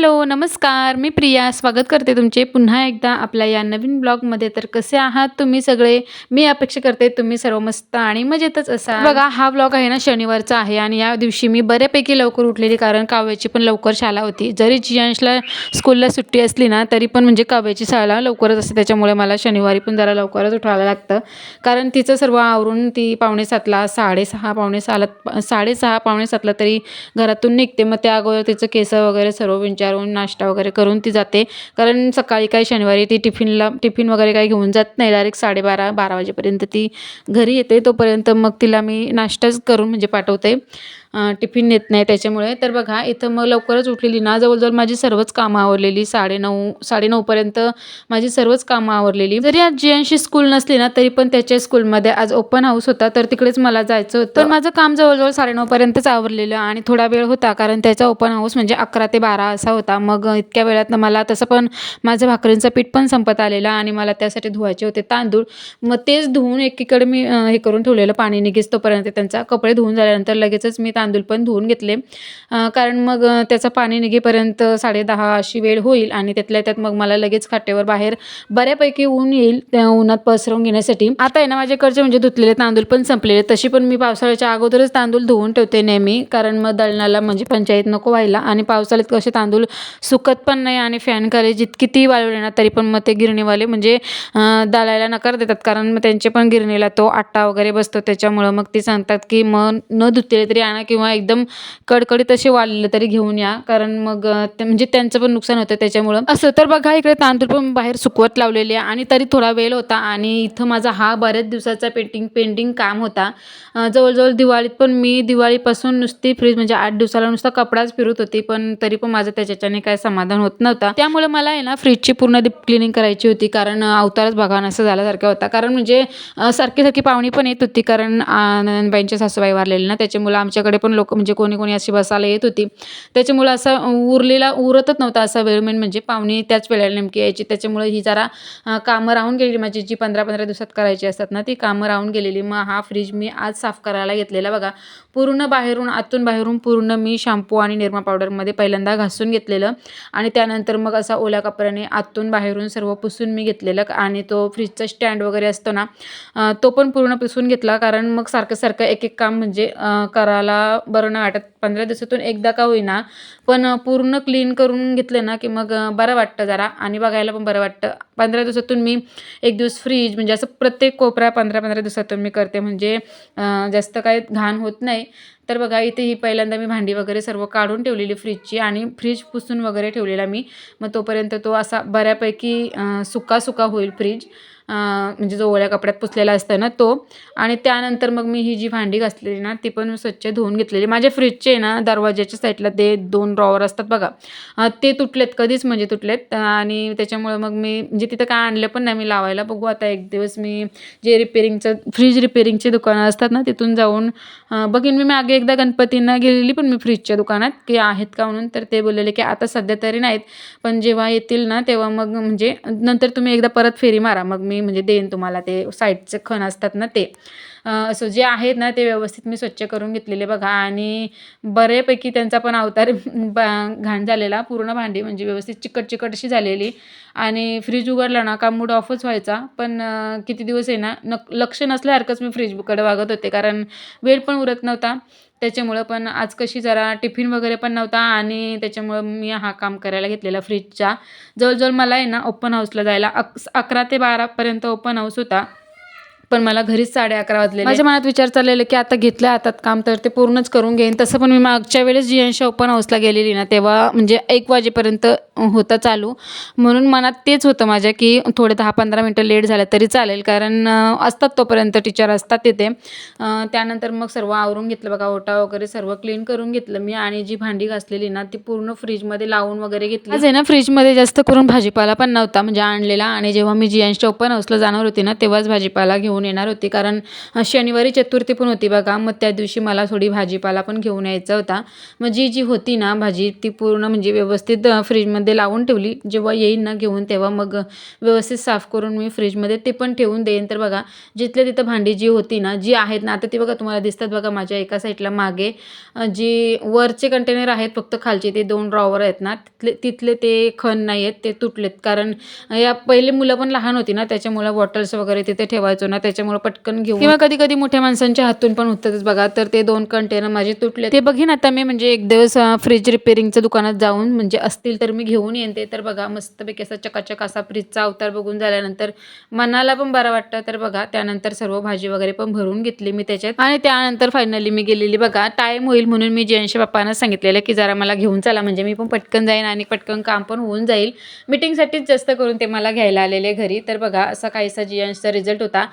Hello नमस्कार. मी प्रिया. स्वागत करते तुमचे पुन्हा एकदा आपल्या या नवीन ब्लॉगमध्ये. तर कसे आहात तुम्ही सगळे? मी अपेक्षा करते तुम्ही सर्व मस्त आणि मजेतच असा बघा हा ब्लॉग आहे ना शनिवारचा आहे आणि या दिवशी मी बऱ्यापैकी लवकर उठलेली कारण काव्याची पण लवकर शाळा होती. जरी जियांशला स्कूलला सुट्टी असली ना तरी पण म्हणजे काव्याची शाळा लवकरच असते. त्याच्यामुळे मला शनिवारी पण जरा लवकरच उठायला लागतं. कारण तिचं सर्व आवरून ती पावणे सातला साडेसहा पावणे साला साडेसहा पावणे सातला तरी घरातून निघते. मग त्या अगोदर तिचं केस वगैरे सर्व विंचारून नाश्ता वगैरे करून ती जाते. कारण सकाळी काही शनिवारी ती टिफिनला टिफिन वगैरे काही घेऊन जात नाही. डायरेक्ट साडेबारा बारा वाजेपर्यंत ती घरी येते. तोपर्यंत मग तिला मी नाश्ताच करून म्हणजे पाठवते. टिफिन नेत नाही त्याच्यामुळे. तर बघा इथं मग लवकरच उठलेली ना जवळजवळ माझी सर्वच कामं आवरलेली साडेनऊ साडेनऊपर्यंत माझी सर्वच कामं आवरलेली. जरी आज जी जियांशी स्कूल नसली ना तरी पण त्याच्या स्कूलमध्ये आज ओपन हाऊस होता तर तिकडेच मला जायचं होतं. तर माझं काम जवळजवळ साडेनऊपर्यंतच आवरलेलं आणि थोडा वेळ होता कारण त्याचा ओपन हाऊस म्हणजे अकरा ते बारा असा होता. मग इतक्या वेळात मला तसं पण माझं भाकरींचं पीठ पण संपत आलेलं आणि मला त्यासाठी धुवायचे होते तांदूळ. मग तेच धुवून एकीकडे मी हे करून ठेवलेलं पाणी निघेस तोपर्यंत त्यांचा कपडे धुवून झाल्यानंतर लगेचच मी तांदूळ पण धुवून घेतले. कारण मग त्याचं पाणी निघेपर्यंत साडेदहा अशी वेळ होईल आणि त्यातल्या त्यात मग मला लगेच खाटेवर बाहेर बऱ्यापैकी ऊन येईल त्या उन्हात पसरवून घेण्यासाठी. आता आहे ना माझ्याकडचे म्हणजे धुतलेले तांदूळ पण संपलेले. तशी पण मी पावसाळ्याच्या अगोदरच तांदूळ धुवून ठेवते नेहमी कारण मग दळणाला म्हणजे पंचायत नको व्हायला आणि पावसाळ्यात कसे तांदूळ सुकत पण नाही आणि फॅन खाली जितकी ती वाळवली ना तरी पण मग ते गिरणीवाले म्हणजे दळायला नकार देतात. कारण मग त्यांचे पण गिरणीला तो आट्टा वगैरे बसतो त्याच्यामुळं मग ते सांगतात की मग न धुतले तरी आणा किंवा एकदम कडकडीत असे वाळलेले तरी घेऊन या. कारण मग ते म्हणजे त्यांचं पण नुकसान होतं त्याच्यामुळं. असं तर बघा इकडे तांदूळ पण बाहेर सुकवत लावलेले आणि तरी थोडा वेळ होता आणि इथं माझा हा बऱ्याच दिवसाचा पेंटिंग पेंटिंग काम होता. जवळजवळ दिवाळीत पण मी दिवाळीपासून नुसती फ्रीज म्हणजे आठ दिवसाला नुसता कपडाच फिरत होती पण तरी पण माझं त्याच्याने काय समाधान होत नव्हता. त्यामुळे मला आहे ना फ्रीजची पूर्ण डीप क्लिनिंग करायची होती कारण अवतारच बघा असं झाल्यासारखा होता. कारण म्हणजे सारखी सारखी पाहुणी पण येत होती कारण अं, सासूबाई वारलेले ना त्याच्यामुळं आमच्याकडे पण लोक म्हणजे कोणी कोणी अशी बसायला येत होती. त्याच्यामुळं असा उरलेला उरतच नव्हता असा वेळ मेन म्हणजे पाहुणी त्याच वेळेला नेमकी यायची. त्याच्यामुळे ही जरा कामं राहून गेलेली. माझी जी पंधरा पंधरा दिवसात करायची असतात ना ती कामं राहून गेलेली. मग हा फ्रीज मी आज साफ करायला घेतलेला बघा. पूर्ण बाहेरून आतून बाहेरून पूर्ण मी शॅम्पू आणि निरमा पावडरमध्ये पहिल्यांदा घासून घेतलेलं. आणि त्यानंतर मग असा ओल्या कपड्याने आतून बाहेरून सर्व पुसून मी घेतलेलं. आणि तो फ्रीजचा स्टँड वगैरे असतो ना तो पण पूर्ण पुसून घेतला. कारण मग सारखं सारखं एक एक काम म्हणजे करायला बरं नाही वाटत. पंधरा दिवसातून एकदा का होईना. पण पूर्ण क्लीन करून घेतलं ना की मग बरं वाटतं जरा. आणि बघायला पण बरं वाटतं. पंधरा दिवसातून मी एक दिवस फ्रीज म्हणजे असं प्रत्येक कोपरा पंधरा पंधरा दिवसातून मी करते. म्हणजे जास्त काही घाण होत नाही. तर बघा इथे ही पहिल्यांदा मी भांडी वगैरे सर्व काढून ठेवलेली फ्रीजची आणि फ्रीज पुसून वगैरे ठेवलेला मी. मग तोपर्यंत तो असा बऱ्यापैकी सुका सुका होईल फ्रीज म्हणजे जो ओल्या कपड्यात पुसलेला असतं ना तो. आणि त्यानंतर मग मी ही जी भांडी घासलेली ना ती पण स्वच्छ धुवून घेतलेली. माझ्या फ्रीजचे ना दरवाज्याच्या साईडला ते दोन ड्रॉवर असतात बघा. ते तुटलेत कधीच म्हणजे तुटलेत. आणि त्याच्यामुळे मग मी म्हणजे तिथं काय आणलं पण नाही मी लावायला. बघू आता एक दिवस मी जे रिपेरिंगचं फ्रीज रिपेरिंगचे दुकानं असतात ना तिथून जाऊन बघीन. मी मागे एकदा गणपतींना गेलेली पण मी फ्रीजच्या दुकानात की आहेत का म्हणून. तर ते बोललेले की आता सध्या तरी नाहीत. पण जेव्हा येतील ना तेव्हा मग म्हणजे नंतर तुम्ही एकदा परत फेरी मारा. मग मी म्हणजे देईन तुम्हाला ते साईडचे खण असतात ना ते. असं जे आहेत ना ते व्यवस्थित मी स्वच्छ करून घेतलेले बघा. आणि बऱ्यापैकी त्यांचा पण अवतार बा- घाण झालेला. पूर्ण भांडी म्हणजे व्यवस्थित चिकट चिकट अशी झालेली. आणि फ्रीज उघडला ना का मूड ऑफच व्हायचा. पण किती दिवस आहे ना नक लक्ष नसल्यासारखंच मी फ्रीजकडे वागत होते. कारण वेळ पण उरत नव्हता. त्याच्यामुळं पण आज कशी जरा टिफिन वगैरे पण नव्हता आणि त्याच्यामुळं मी हा काम करायला घेतलेला फ्रीजचा जवळजवळ मला आहे ना ओपन हाऊसला जायला अक अकरा ते बारापर्यंत ओपन हाऊस होता. पण मला घरीच साडे अकरा वाजले माझ्या मनात विचार चाललेला की आता घेतलं हातात काम तर ते पूर्णच करून घेईन. तसं पण मी मागच्या वेळेस जियांशी ओपन हाऊसला गेलेली ना तेव्हा म्हणजे एक वाजेपर्यंत होतं चालू. म्हणून मनात तेच होतं माझ्या की थोडे दहा पंधरा मिनटं लेट झालं तरी चालेल कारण असतात तोपर्यंत टीचर असतात तिथे. त्यानंतर मग सर्व आवरून घेतलं बघा ओटा वगैरे सर्व क्लीन करून घेतलं मी आणि जी भांडी घासलेली ना ती पूर्ण फ्रीजमध्ये लावून वगैरे घेतली. आज आहे ना फ्रीजमध्ये जास्त करून भाजीपाला पण नव्हता म्हणजे आणलेला. आणि जेव्हा मी जियांशी ओपन हाऊसला जाणार होती ना तेव्हाच भाजीपाला घेऊन घेऊन येणार होती. कारण शनिवारी चतुर्थी पण होती बघा. मग त्या दिवशी मला थोडी भाजीपाला पण घेऊन यायचा होता. मग जी जी होती ना भाजी ती पूर्ण म्हणजे व्यवस्थित फ्रीजमध्ये लावून ठेवली. जेव्हा येईन ना घेऊन तेव्हा मग व्यवस्थित साफ करून मी फ्रीजमध्ये ते पण ठेवून देईन. तर बघा जिथल्या तिथं भांडी जी होती ना जी आहेत ना आता ती बघा तुम्हाला दिसतात बघा माझ्या एका साईडला मागे. जी वरचे कंटेनर आहेत फक्त खालचे ते दोन ड्रॉवर आहेत ना तिथले तिथले ते खण नाही आहेत ते तुटलेत. कारण या पहिले मुलं पण लहान होती ना त्याच्यामुळं बॉटल्स वगैरे तिथे ठेवायचो ना त्याच्यामुळे पटकन घेऊ किंवा कधी कधी मोठ्या माणसांच्या हातून पण होतातच बघा. तर ते दोन कंटेनर माझे तुटले ते बघीन आता मी म्हणजे एक दिवस फ्रीज रिपेअरिंगच्या दुकानात जाऊन म्हणजे असतील तर मी घेऊन येईन ते. तर बघा मस्तपैकी असा चकाचक असा फ्रीजचा अवतार बघून झाल्यानंतर मनाला पण बरं वाटतं. तर बघा त्यानंतर सर्व भाजी वगैरे पण भरून घेतली मी त्याच्यात. आणि त्यानंतर फायनली मी गेलेली बघा टाईम होईल म्हणून मी जयंशी बाप्पांना सांगितलेलं की जरा मला घेऊन चला. म्हणजे मी पण पटकन जाईन आणि पटकन काम पण होऊन जाईल. मीटिंगसाठीच जास्त करून ते मला घ्यायला आलेले घरी. तर बघा असा काहीसा जियांशचा रिझल्ट होता.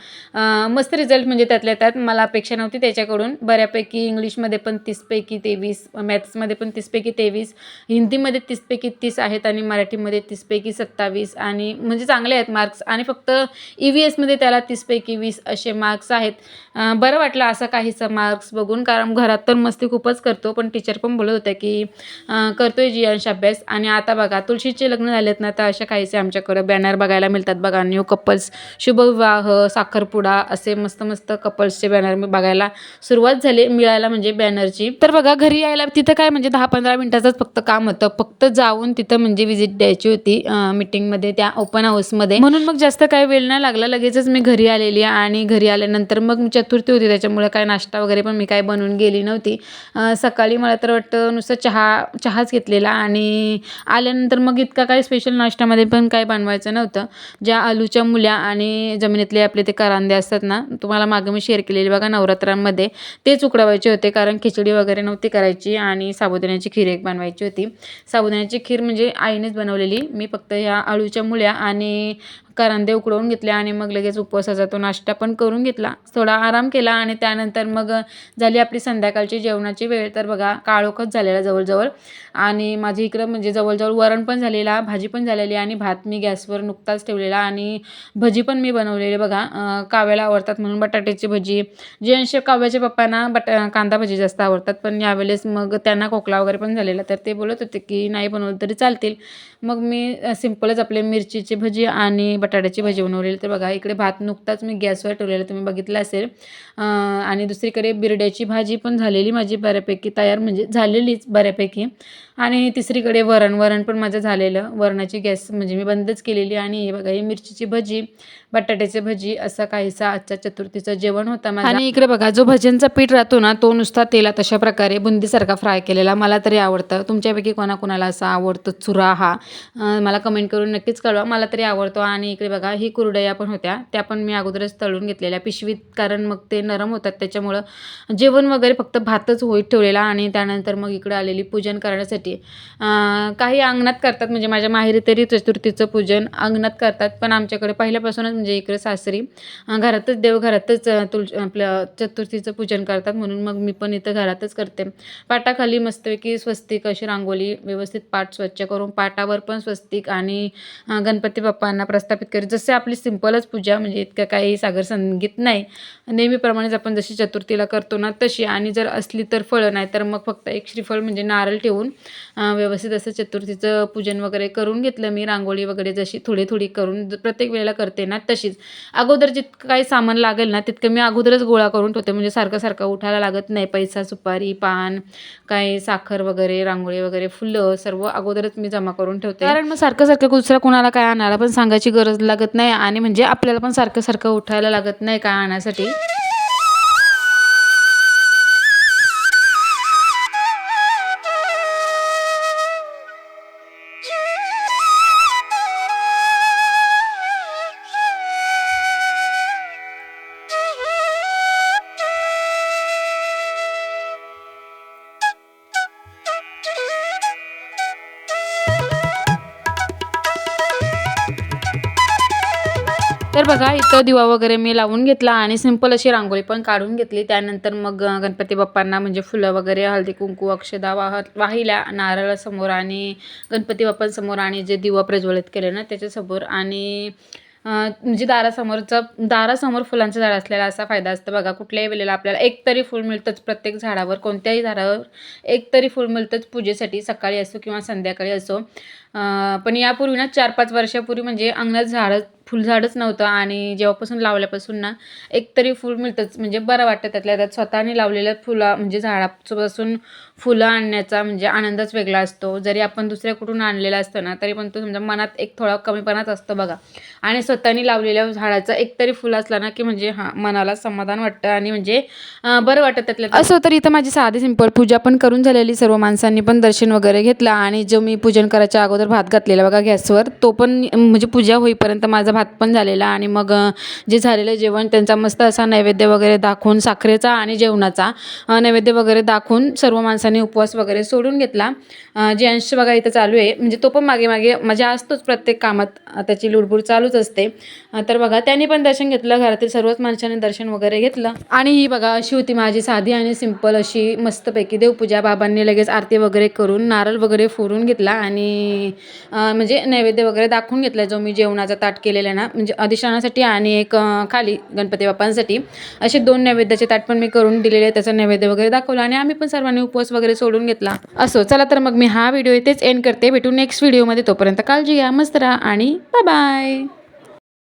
मस्त रिझल्ट म्हणजे त्यातल्या त्यात मला अपेक्षा नव्हती त्याच्याकडून. बऱ्यापैकी इंग्लिशमध्ये पण तीसपैकी तेवीस मॅथ्समध्ये पण तीसपैकी तेवीस हिंदीमध्ये तीसपैकी तीस आहेत आणि मराठीमध्ये तीसपैकी सत्तावीस आणि म्हणजे चांगले आहेत मार्क्स आणि फक्त ई व्ही एसमध्ये त्याला तीसपैकी वीस असे मार्क्स आहेत. बरं वाटलं असं काहीसं मार्क्स बघून कारण घरात तर मस्ती खूपच करतो. पण टीचर पण बोलत होत्या की करतोय जियांश अभ्यास. आणि आता बघा तुळशीचे लग्न झालेत ना तर अशा काहीसे आमच्याकडं बॅनर बघायला मिळतात बघा. न्यू कपल्स शुभविवाह साखरपुडा असे मस्त मस्त कपल्सचे बॅनर मी बघायला सुरुवात झाली मिळायला म्हणजे बॅनरची तर बघा घरी यायला तिथं काय म्हणजे दहा पंधरा मिनिटाचंच फक्त काम होतं. फक्त जाऊन तिथं म्हणजे व्हिजिट द्यायची होती मीटिंगमध्ये त्या ओपन हाऊसमध्ये म्हणून मग जास्त काही वेळ नाही लागला. लगेचच मी घरी आलेली आणि घरी आल्यानंतर मग चतुर्थी होती. त्याच्यामुळे काय नाश्ता वगैरे पण मी काय बनवून गेली नव्हती. सकाळी मला तर वाटतं नुसतं चहा चहाच घेतलेला आणि आल्यानंतर मग इतका काय स्पेशल नाश्त्यामध्ये पण काय बनवायचं नव्हतं. ज्या आलूच्या मुल्या आणि जमिनीतले आपले ते करांदे असतात ना तुम्हाला मागं मी शेअर केलेले बघा नवरात्रांमध्ये. तेच उकडवायचे होते कारण खिचडी वगैरे नव्हती करायची आणि साबुदाण्याची खीर एक बनवायची होती. साबुदाण्याची खीर म्हणजे आईनेच बनवलेली. मी फक्त ह्या आळूच्या मुळ्या आणि करंदे उकडवून घेतले आणि मग लगेच उपवासाचा तो नाश्ता पण करून घेतला. थोडा आराम केला आणि त्यानंतर मग झाली आपली संध्याकाळची जेवणाची वेळ. तर बघा काळोखच झालेला जवळजवळ. आणि माझी इकडं म्हणजे जवळजवळ वरण पण झालेला भाजी पण झालेली आणि भात मी गॅसवर नुकताच ठेवलेला आणि भजी पण मी बनवलेली बघा. काव्याला आवडतात म्हणून बटाट्याची भजी. जे अंश काव्याच्या पप्पांना बटा कांदा भजी जास्त आवडतात. पण यावेळेस मग त्यांना खोकला वगैरे पण झालेला. तर ते बोलत होते की नाही बनवलं तरी चालतील. मग मी सिंपलच सिम्पलच आपले मिरचीची भजी आणि बटाट्याची भजी बनवलेली. तर बघा इकडे भात नुकताच मी गॅसवर ठेवलेला तुम्ही बघितलं असेल. आणि दुसरीकडे बिरड्याची भाजी पण झालेली माझी बऱ्यापैकी तयार म्हणजे झालेलीच बऱ्यापैकी. आणि तिसरीकडे वरण वरण पण माझं झालेलं. वरणाची गॅस म्हणजे मी बंदच केलेली. आणि हे बघा ही मिरचीची भजी बटाट्याची भजी असा काहीसा आजच्या चतुर्थीचं जेवण होता माझा. आणि इकडे बघा जो भज्यांचा पीठ राहतो ना तो नुसता तेलात अशा प्रकारे बुंदीसारखा फ्राय केलेला. मला तरी आवडतं. तुमच्यापैकी कोणाकोणाला असा आवडतो चुरा हा? मला कमेंट करून नक्कीच कळवा. मला तरी आवडतो. आणि इकडे बघा ही कुरडया पण होत्या. त्या पण मी अगोदरच तळून घेतलेल्या. पिशवीत कारण मग ते नरम होतात त्याच्यामुळं जेवण वगैरे फक्त भातच होईत ठेवलेला आणि त्यानंतर मग इकडे आलेली पूजन करण्यासाठी. काही अंगणात करतात म्हणजे माझ्या माहेरी तरी चतुर्थीचं पूजन अंगणात करतात पण आमच्याकडे पहिल्यापासूनच म्हणजे इकडे सासरी घरातच देवघरातच तुल आपलं चतुर्थीचं पूजन करतात म्हणून मग मी पण इथं घरातच करते. पाटाखाली मस्तपैकी स्वस्तिक अशी रांगोळी व्यवस्थित पाट स्वच्छ करून पाटावर पण स्वस्तिक आणि गणपती बाप्पांना प्रस्थापित करी जसे आपली सिंपलच पूजा म्हणजे इतकं काही सागर संगीत नाही. नेहमीप्रमाणेच आपण जशी चतुर्थीला करतो ना तशी. आणि जर असली तर फळं नाही तर मग फक्त एक श्रीफळ म्हणजे नारळ ठेवून व्यवस्थित असं चतुर्थीचं पूजन वगैरे करून घेतलं मी. रांगोळी वगैरे जशी थोडी थोडी करून प्रत्येक वेळेला करते ना तशीच. अगोदर जितकं काही सामान लागेल ना तितकं मी अगोदरच गोळा करून ठेवते. म्हणजे सारखं सारखं उठायला लागत नाही. पैसा सुपारी पान काही साखर वगैरे रांगोळी वगैरे फुलं सर्व अगोदरच मी जमा करून ठेवते. कारण मग सारखं सारखं दुसऱ्या कोणाला काय आणायला पण सांगायची गरज गरज लागत नाही आणि म्हणजे आपल्याला पण सारखं सारखं उठायला लागत नाही काय आणण्यासाठी बघा इथं दिवा वगैरे मी लावून घेतला आणि सिंपल अशी रांगोळी पण काढून घेतली. त्यानंतर मग गणपती बाप्पांना म्हणजे फुलं वगैरे हळदी कुंकू अक्षदा वाह वाहिल्या नारळासमोर आणि गणपती बाप्पांसमोर आणि जे दिवा प्रज्वलित केले ना त्याच्यासमोर. आणि म्हणजे दारासमोरचं दारासमोर फुलांचं झाड असलेला असा फायदा असतो बघा. कुठल्याही वेळेला आपल्याला एक तरी फूल मिळतंच प्रत्येक झाडावर. कोणत्याही झाडावर एक तरी फूल मिळतंच पूजेसाठी सकाळी असो किंवा संध्याकाळी असो. पण यापूर्वी ना चार पाच वर्षापूर्वी म्हणजे अंगणात झाडं फुलझाडच नव्हतं आणि जेव्हापासून लावल्यापासून ना एक तरी फूल मिळतंच. म्हणजे बरं वाटतं त्यातल्या त्यात स्वतःने लावलेल्या फुलं म्हणजे झाडापासून फुलं आणण्याचा म्हणजे आनंदच वेगळा असतो. जरी आपण दुसऱ्या कुठून आणलेला असतो ना तरी पण तो समजा मनात एक थोडा कमीपणाच असतो बघा. आणि स्वतःने लावलेल्या झाडाचं एक तरी असला ना की म्हणजे हां मनाला समाधान वाटतं आणि म्हणजे बरं वाटतं त्यातल्या असं तर इथं माझी साधी सिंपल पूजा पण करून झालेली. सर्व माणसांनी पण दर्शन वगैरे घेतलं आणि जो मी पूजन करायच्या अगोदर भात घातलेला बघा गॅसवर. तो पण म्हणजे पूजा होईपर्यंत माझा भात पण झालेला आणि मग जे झालेलं जेवण त्यांचा मस्त असा नैवेद्य वगैरे दाखवून साखरेचा आणि जेवणाचा नैवेद्य वगैरे दाखवून सर्व माणसांनी उपवास वगैरे सोडून घेतला. जे अंश बघा इथं चालू आहे म्हणजे तो पण मागे मागे म्हणजे मजा असतोच प्रत्येक कामात त्याची लुडबुड चालूच असते. तर बघा त्यांनी पण दर्शन घेतलं घरातील सर्वच माणसांनी दर्शन वगैरे घेतलं. आणि ही बघा अशी होती माझी साधी आणि सिंपल अशी मस्तपैकी देवपूजा बाबांनी लगेच आरती वगैरे करून नारळ वगैरे फोडून घेतला आणि म्हणजे नैवेद्य वगैरे दाखवून घेतला जो मी जेवणाचा ताट केलेला आहे ना. म्हणजे अधिष्ठानासाठी आणि एक खाली गणपती बाप्पांसाठी असे दोन नैवेद्याचे ताट पण मी करून दिलेले त्याचा नैवेद्य वगैरे दाखवला आणि आम्ही पण सर्वांनी उपवास वगैरे सोडून घेतला. असो चला तर मग मी हा व्हिडिओ इथेच एंड करते. भेटू नेक्स्ट व्हिडिओमध्ये तोपर्यंत काळजी घ्या मस्त राहा आणि बाय बाय